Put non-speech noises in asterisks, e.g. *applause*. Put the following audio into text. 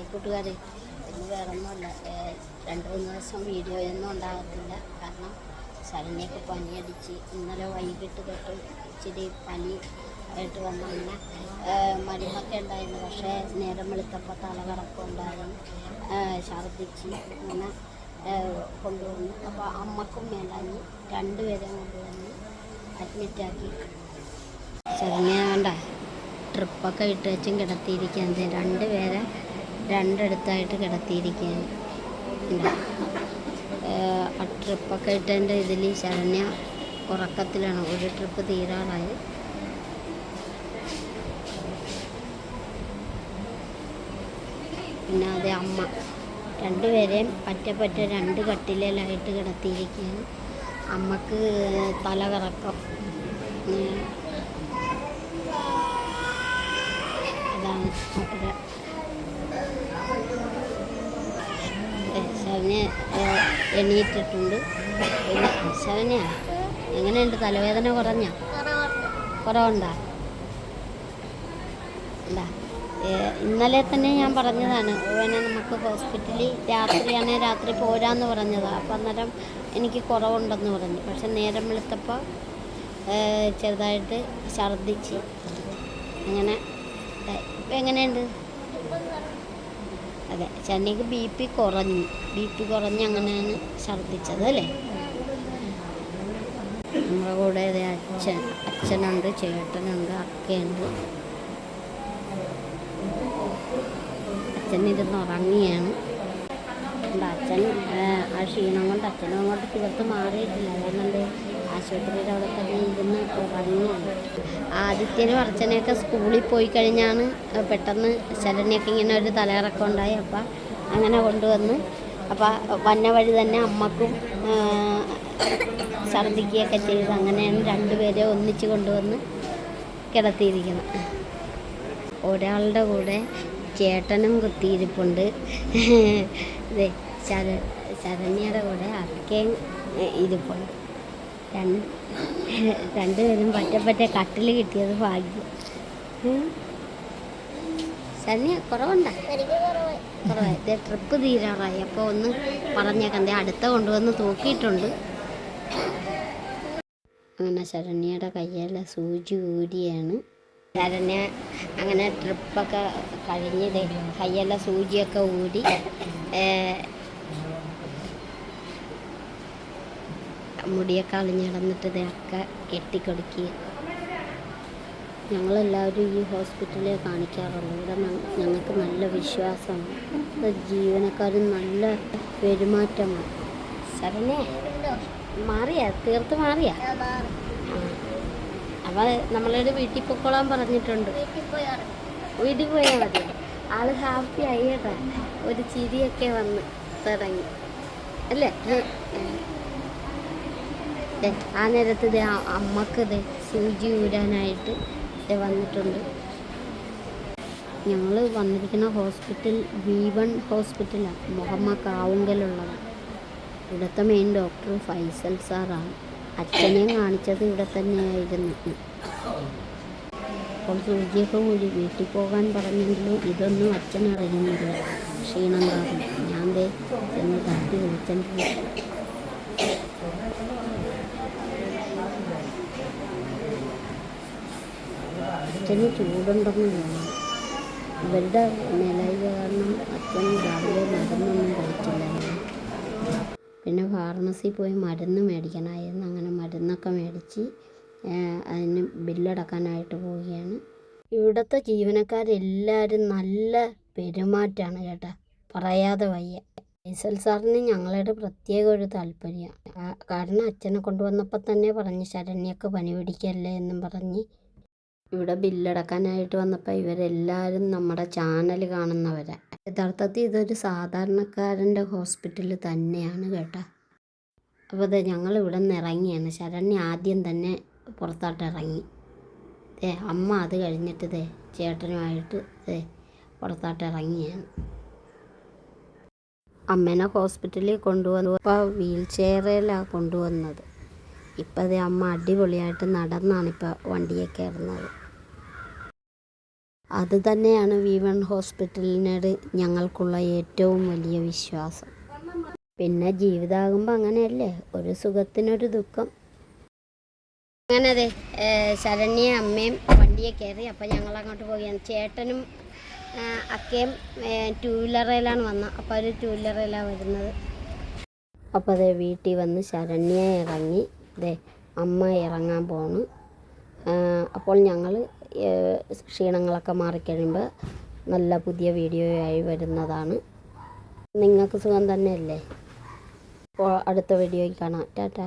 Hi കൂട്ടുകാരെ ഇന്ന് വേറൊന്നുമല്ല. രണ്ട് മൂന്ന് ദിവസം വീഡിയോ ഒന്നും ഉണ്ടാകത്തില്ല. കാരണം ശരണ്യൊക്കെ പനിയടിച്ച് ഇന്നലെ വൈകിട്ട് തൊട്ട് ഇച്ചിരി പനി ആയിട്ട് വന്നില്ല മരുന്നൊക്കെ ഉണ്ടായിരുന്നു. പക്ഷേ നേരം വെളുത്തപ്പോൾ തലകറക്കം ഉണ്ടായിരുന്നു ഛർദ്ദിച്ച് അങ്ങനെ കൊണ്ടുവന്നു. അപ്പോൾ അമ്മക്കും മേലാഞ്ഞ് രണ്ടുപേരെയും കൊണ്ടുവന്ന് അഡ്മിറ്റാക്കി ശരണ്യ വേണ്ട. ട്രിപ്പൊക്കെ ഇട്ട് വെച്ചും രണ്ട് പേരെ രണ്ടിടത്തായിട്ട് കിടത്തിയിരിക്കുകയാണ്. ട്രിപ്പൊക്കെ ഇട്ടതിന്റെ ഇതിൽ ശരണ്യ ഉറക്കത്തിലാണ്. ഒരു ട്രിപ്പ് തീരാറായി. പിന്നെ അതെ അമ്മ. രണ്ടുപേരെയും പറ്റ പറ്റ രണ്ട് കട്ടിലേലായിട്ട് കിടത്തിയിരിക്കുകയാണ്. അമ്മയ്ക്ക് തല കറക്കം അതാണ്. ശരണ്യ എണീറ്റിട്ടുണ്ട്. പിന്നെ ശരണ്യ എങ്ങനെയുണ്ട്? തലവേദന കുറഞ്ഞ? കുറവുണ്ടാ? ഉണ്ടാ ഇന്നലെ തന്നെ ഞാൻ പറഞ്ഞതാണ് പിന്നെ നമുക്ക് ഹോസ്പിറ്റലിൽ രാത്രിയാണെ രാത്രി പോരാന്ന് പറഞ്ഞതാണ് അപ്പം അന്നേരം എനിക്ക് കുറവുണ്ടെന്ന് പറഞ്ഞു. പക്ഷെ നേരം വെളുത്തപ്പോൾ ചെറുതായിട്ട് ഛർദ്ദിച്ച്. അങ്ങനെ ഇപ്പം എങ്ങനെയുണ്ട്? അതെ ചെന്നൈക്ക് ബി പി കുറഞ്ഞു ബി പി കുറഞ്ഞ് അങ്ങനെയാണ് ഛർദ്ദിച്ചത് അല്ലേ? നമ്മുടെ കൂടെ അതെ അച്ഛൻ അച്ഛനുണ്ട് ചേട്ടനുണ്ട് അക്കയുണ്ട്. അച്ഛൻ ഇരുന്ന് ഉറങ്ങിയാണ് അച്ഛൻ ആ, ക്ഷീണം കൊണ്ട് അച്ഛനും അങ്ങോട്ട് തീർത്ത് മാറിയിട്ടില്ല. അതുകൊണ്ട് ആശുപത്രിയുടെ അവിടെ തന്നെ ഇരുന്ന് ഉറങ്ങുകയാണ് ആദിത്യനും അർച്ചനയൊക്കെ സ്കൂളിൽ പോയി കഴിഞ്ഞാണ് പെട്ടെന്ന് ശരണ്യൊക്കെ ഇങ്ങനെ ഒരു തലയിറക്കം ഉണ്ടായി. അപ്പം അങ്ങനെ കൊണ്ടുവന്ന്. അപ്പം വന്ന വഴി തന്നെ അമ്മക്കും ഛർദിക്കുകയൊക്കെ ചെയ്ത്. അങ്ങനെയാണ് രണ്ടുപേരെ ഒന്നിച്ച് കൊണ്ടുവന്ന് കിടത്തിയിരിക്കുന്നത്. ഒരാളുടെ കൂടെ ചേട്ടനും കുത്തിയിരിപ്പുണ്ട്. ശര ശരണ്യയുടെ കൂടെ അക്കയും ഇരിപ്പുണ്ട്. രണ്ട് *laughs* രണ്ടുപേരും പറ്റ പറ്റ കട്ടിൽ കിട്ടിയത് ഭാഗ്യം. ശരണ്യ കുറവുണ്ടാ? കുറവായി. ട്രിപ്പ് തീരാറായി. അപ്പോൾ ഒന്ന് പറഞ്ഞേക്കാം. ദേ അടുത്ത കൊണ്ടുവന്ന് തൂക്കിയിട്ടുണ്ട്. അങ്ങനെ ശരണ്യയുടെ കയ്യിലെ സൂചി ഊരിയാണ്. ശരണ്യ അങ്ങനെ ട്രിപ്പൊക്കെ കഴിഞ്ഞ് കയ്യിലെ സൂചിയൊക്കെ ഊരി ഏ, മുടിയൊക്കെ അളിഞ്ഞ് കിടന്നിട്ട് ഇതൊക്കെ കെട്ടിക്കൊടുക്കി. ഞങ്ങളെല്ലാവരും ഈ ഹോസ്പിറ്റലിൽ കാണിക്കാറുള്ളൂ. ഇവിടെ ഞങ്ങൾക്ക് നല്ല വിശ്വാസമാണ്. ജീവനക്കാരും നല്ല പെരുമാറ്റമാണ്. ശരണ്യ മാറിയാ? തീർത്ത് മാറിയാ? അപ്പോൾ നമ്മളോട് വീട്ടിൽ പൊക്കോളാൻ പറഞ്ഞിട്ടുണ്ട്. വീട്ടിൽ പോയാൽ മതി. ആൾ ഹാപ്പി ആയി കേട്ടാ. ഒരു ചിരിയൊക്കെ വന്ന് തുടങ്ങി. അല്ലേ? ആ നേരത്ത് ദേ ആ അമ്മയ്ക്ക് ദേ സൂചി ഊരാനായിട്ട് ഇത് വന്നിട്ടുണ്ട്. ഞങ്ങൾ വന്നിരിക്കുന്ന ഹോസ്പിറ്റൽ വി വൺ ഹോസ്പിറ്റലാണ് മുഹമ്മദ് കാവുങ്കലുള്ളത്. ഇവിടുത്തെ മെയിൻ ഡോക്ടർ ഫൈസൽ സാറാണ്. അച്ഛനെയും കാണിച്ചത് ഇവിടെ തന്നെയായിരുന്നു. അപ്പോൾ സൂചിയൊക്കെ കൂടി വീട്ടിൽ പോകാൻ പറഞ്ഞെങ്കിലും ഇതൊന്നും അച്ഛൻ അറിയുന്നില്ല ക്ഷീണം കാരണം. ഞാൻ ദേ ചെന്ന് തട്ടി അച്ഛന് ചൂടുണ്ടെന്ന് തോന്നുന്നു. ഇവരുടെ നിലയിൽ കാരണം അച്ഛൻ രാവിലെ മരുന്നൊന്നും കഴിച്ചില്ലായിരുന്നു പിന്നെ ഫാർമസി പോയി മരുന്ന് മേടിക്കണമായിരുന്നു അങ്ങനെ മരുന്നൊക്കെ മേടിച്ച് അതിന് ബില്ലടക്കാനായിട്ട് പോവുകയാണ്. ഇവിടുത്തെ ജീവനക്കാരെല്ലാവരും നല്ല പെരുമാറ്റമാണ് കേട്ടാ. പറയാതെ വയ്യ. ഫൈസൽ സാറിന് ഞങ്ങളുടെ പ്രത്യേക ഒരു താല്പര്യമാണ് കാരണം അച്ഛനെ കൊണ്ടുവന്നപ്പോൾ തന്നെ പറഞ്ഞ് ശരണ്യൊക്കെ പനി പിടിക്കല്ലേ എന്നും പറഞ്ഞ് ഇവിടെ ബില്ലടക്കാനായിട്ട് വന്നപ്പോൾ ഇവരെല്ലാവരും നമ്മുടെ ചാനൽ കാണുന്നവരാ. യഥാർത്ഥത്തിൽ ഇതൊരു സാധാരണക്കാരന്റെ ഹോസ്പിറ്റൽ തന്നെയാണ് കേട്ടോ. അപ്പോൾ അതെ ഞങ്ങൾ ഇവിടെ നിന്ന് ഇറങ്ങിയാണ്. ശരണ്യ ആദ്യം തന്നെ പുറത്തോട്ട് ഇറങ്ങി. ദേ അമ്മ അത് കഴിഞ്ഞിട്ട് ദേ ചേട്ടനുമായിട്ട് ദേ പുറത്തോട്ട് ഇറങ്ങിയാണ്. അമ്മേനെ ഹോസ്പിറ്റലിൽ കൊണ്ടുവന്നു. അപ്പോൾ വീൽ ചെയറിലാണ് കൊണ്ടുവന്നത്. ഇപ്പം അതേ അമ്മ അടിപൊളിയായിട്ട് നടന്നാണ് ഇപ്പോൾ വണ്ടിയെ കയറുന്നത് അത് തന്നെയാണ് വി വൺ ഹോസ്പിറ്റലിനോട് ഞങ്ങൾക്കുള്ള ഏറ്റവും വലിയ വിശ്വാസം. പിന്നെ ജീവിതമാകുമ്പോൾ അങ്ങനെയല്ലേ? ഒരു സുഖത്തിനൊരു ദുഃഖം. അങ്ങനെ അതെ ശരണ്യ അമ്മയും വണ്ടിയെ കയറി അപ്പോൾ ഞങ്ങൾ അങ്ങോട്ട് പോവുകയാണ്. ചേട്ടനും അക്കയും ടൂ വീലറിലാണ് വന്നത് അപ്പോൾ അവർ ടൂ വീലറിലാണ് വരുന്നത്. അപ്പോൾ അതെ വീട്ടിൽ വന്ന് ശരണ്യ ഇറങ്ങി അതെ അമ്മ ഇറങ്ങാൻ പോണ് അപ്പോൾ ഞങ്ങൾ ക്ഷീണങ്ങളൊക്കെ മാറിക്കഴിയുമ്പോൾ നല്ല പുതിയ വീഡിയോയായി വരുന്നതാണ്. നിങ്ങൾക്ക് സുഖം തന്നെയല്ലേ? അപ്പോൾ അടുത്ത വീഡിയോയിൽ കാണാം. ടാറ്റാ.